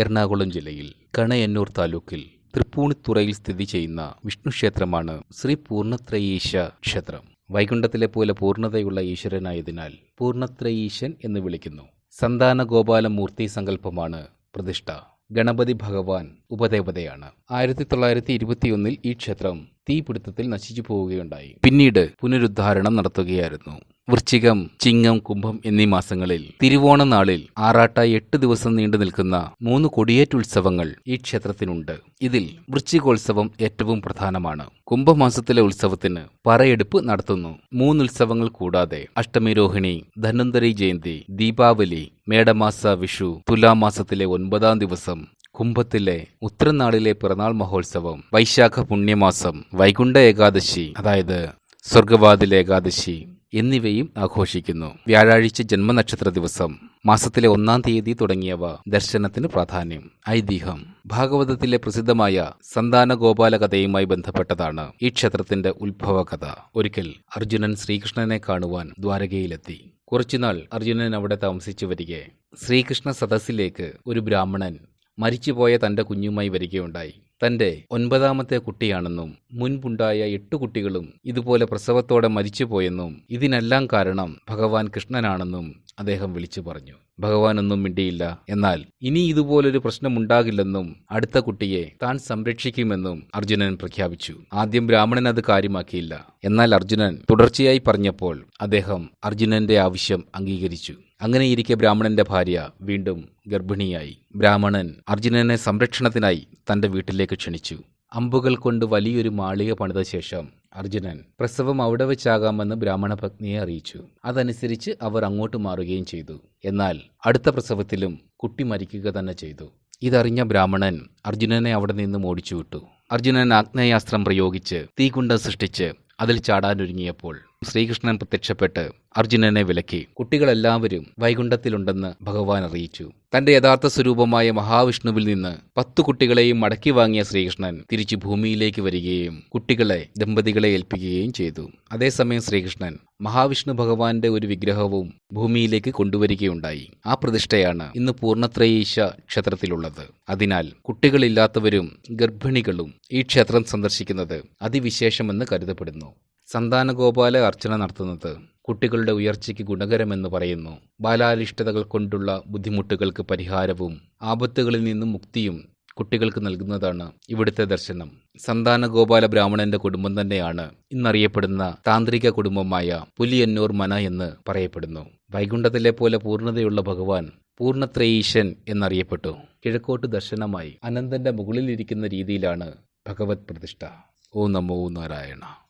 എറണാകുളം ജില്ലയിൽ കണയന്നൂർ താലൂക്കിൽ തൃപ്പൂണിത്തുറയിൽ സ്ഥിതി ചെയ്യുന്ന വിഷ്ണു ക്ഷേത്രമാണ് ശ്രീ പൂർണത്രയീശ ക്ഷേത്രം. വൈകുണ്ഠത്തിലെ പോലെ പൂർണതയുള്ള ഈശ്വരനായതിനാൽ പൂർണത്രയീശൻ എന്ന് വിളിക്കുന്നു. സന്താന ഗോപാലമൂർത്തി സങ്കല്പമാണ് പ്രതിഷ്ഠ. ഗണപതി ഭഗവാൻ ഉപദേവതയാണ്. ആയിരത്തി തൊള്ളായിരത്തി ഇരുപത്തിയൊന്നിൽ ഈ ക്ഷേത്രം തീപിടുത്തത്തിൽ നശിച്ചു പോവുകയുണ്ടായി. പിന്നീട് പുനരുദ്ധാരണം നടത്തുകയായിരുന്നു. വൃശ്ചികം ചിങ്ങം കുംഭം എന്നീ മാസങ്ങളിൽ തിരുവോണ നാളിൽ ആറാട്ട എട്ട് ദിവസം നീണ്ടു നിൽക്കുന്ന മൂന്ന് കൊടിയേറ്റുത്സവങ്ങൾ ഈ ക്ഷേത്രത്തിനുണ്ട്. ഇതിൽ വൃശ്ചികോത്സവം ഏറ്റവും പ്രധാനമാണ്. കുംഭമാസത്തിലെ ഉത്സവത്തിന് പറയെടുപ്പ് നടത്തുന്നു. മൂന്നുത്സവങ്ങൾ കൂടാതെ അഷ്ടമിരോഹിണി ധന്വന്തരി ജയന്തി ദീപാവലി മേടമാസ വിഷു തുലാമാസത്തിലെ ഒൻപതാം ദിവസം കുംഭത്തിലെ ഉത്തരനാളിലെ പിറന്നാൾ മഹോത്സവം വൈശാഖ പുണ്യമാസം വൈകുണ്ഠ ഏകാദശി അതായത് സ്വർഗവാതിൽ ഏകാദശി എന്നിവയും ആഘോഷിക്കുന്നു. വ്യാഴാഴ്ച ജന്മനക്ഷത്ര ദിവസം മാസത്തിലെ ഒന്നാം തീയതി തുടങ്ങിയവ ദർശനത്തിന് പ്രാധാന്യം. ഐതിഹ്യം. ഭാഗവതത്തിലെ പ്രസിദ്ധമായ സന്താന ഗോപാല കഥയുമായി ബന്ധപ്പെട്ടതാണ് ഈ ക്ഷേത്രത്തിന്റെ ഉത്ഭവ കഥ. ഒരിക്കൽ അർജുനൻ ശ്രീകൃഷ്ണനെ കാണുവാൻ ദ്വാരകയിലെത്തി. കുറച്ചുനാൾ അർജുനൻ അവിടെ താമസിച്ചു വരികെ ശ്രീകൃഷ്ണ സദസ്സിലേക്ക് ഒരു ബ്രാഹ്മണൻ മരിച്ചുപോയ തന്റെ കുഞ്ഞുമായി വരികയുണ്ടായി. തന്റെ ഒൻപതാമത്തെ കുട്ടിയാണെന്നും മുൻപുണ്ടായ എട്ട് കുട്ടികളും ഇതുപോലെ പ്രസവത്തോടെ മരിച്ചുപോയെന്നും ഇതിനെല്ലാം കാരണം ഭഗവാൻ കൃഷ്ണനാണെന്നും അദ്ദേഹം വിളിച്ചു പറഞ്ഞു. ഭഗവാൻ ഒന്നും മിണ്ടിയില്ല. എന്നാൽ ഇനി ഇതുപോലൊരു പ്രശ്നമുണ്ടാകില്ലെന്നും അടുത്ത കുട്ടിയെ താൻ സംരക്ഷിക്കുമെന്നും അർജുനൻ പ്രഖ്യാപിച്ചു. ആദ്യം ബ്രാഹ്മണൻ അത് കാര്യമാക്കിയില്ല. എന്നാൽ അർജുനൻ തുടർച്ചയായി പറഞ്ഞപ്പോൾ അദ്ദേഹം അർജുനന്റെ ആവശ്യം അംഗീകരിച്ചു. അങ്ങനെയിരിക്കെ ബ്രാഹ്മണന്റെ ഭാര്യ വീണ്ടും ഗർഭിണിയായി. ബ്രാഹ്മണൻ അർജുനനെ സംരക്ഷണത്തിനായി തന്റെ വീട്ടിലേക്ക് ക്ഷണിച്ചു. അമ്പുകൾ കൊണ്ട് വലിയൊരു മാളിക പണിത ശേഷം അർജുനൻ പ്രസവം അവിടെ വെച്ചാകാമെന്ന് ബ്രാഹ്മണ പത്നിയെ അറിയിച്ചു. അതനുസരിച്ച് അവർ അങ്ങോട്ട് മാറുകയും ചെയ്തു. എന്നാൽ അടുത്ത പ്രസവത്തിലും കുട്ടി മരിക്കുക തന്നെ ചെയ്തു. ഇതറിഞ്ഞ ബ്രാഹ്മണൻ അർജുനനെ അവിടെ നിന്നും ഓടിച്ചുവിട്ടു അർജുനൻ ആഗ്നേയാസ്ത്രം പ്രയോഗിച്ച് തീകുണ്ടം സൃഷ്ടിച്ച് അതിൽ ചാടാനൊരുങ്ങിയപ്പോൾ ശ്രീകൃഷ്ണൻ പ്രത്യക്ഷപ്പെട്ട് അർജുനനെ വിലക്കി. കുട്ടികളെല്ലാവരും വൈകുണ്ഠത്തിലുണ്ടെന്ന് ഭഗവാൻ അറിയിച്ചു. തന്റെ യഥാർത്ഥ സ്വരൂപമായ മഹാവിഷ്ണുവിൽ നിന്ന് പത്തു കുട്ടികളെയും മടക്കി വാങ്ങിയ ശ്രീകൃഷ്ണൻ തിരിച്ചു ഭൂമിയിലേക്ക് വരികയും കുട്ടികളെ ദമ്പതികളെ ഏൽപ്പിക്കുകയും ചെയ്തു. അതേസമയം ശ്രീകൃഷ്ണൻ മഹാവിഷ്ണു ഭഗവാന്റെ ഒരു വിഗ്രഹവും ഭൂമിയിലേക്ക് കൊണ്ടുവരികയുണ്ടായി. ആ പ്രതിഷ്ഠയാണ് ഇന്ന് പൂർണത്രയീശ ക്ഷേത്രത്തിലുള്ളത്. അതിനാൽ കുട്ടികളില്ലാത്തവരും ഗർഭിണികളും ഈ ക്ഷേത്രം സന്ദർശിക്കുന്നത് അതിവിശേഷമെന്ന് കരുതപ്പെടുന്നു. സന്താനഗോപാല അർച്ചന നടത്തുന്നത്. കുട്ടികളുടെ ഉയർച്ചയ്ക്ക് ഗുണകരമെന്ന് പറയുന്നു. ബാലാരിഷ്ടതകൾ കൊണ്ടുള്ള ബുദ്ധിമുട്ടുകൾക്ക് പരിഹാരവും ആപത്തുകളിൽ നിന്നും മുക്തിയും കുട്ടികൾക്ക് നൽകുന്നതാണ് ഇവിടുത്തെ ദർശനം. സന്താന ഗോപാല ബ്രാഹ്മണന്റെ കുടുംബം തന്നെയാണ് ഇന്നറിയപ്പെടുന്ന താന്ത്രിക കുടുംബമായ പുലിയന്നൂർ മന എന്ന് പറയപ്പെടുന്നു. വൈകുണ്ഠത്തിലെ പോലെ പൂർണതയുള്ള ഭഗവാൻ പൂർണത്രയീശൻ എന്നറിയപ്പെട്ടു. കിഴക്കോട്ട് ദർശനമായി അനന്തന്റെ മുകളിലിരിക്കുന്ന രീതിയിലാണ് ഭഗവത് പ്രതിഷ്ഠ. ഓ നമോ നാരായണ.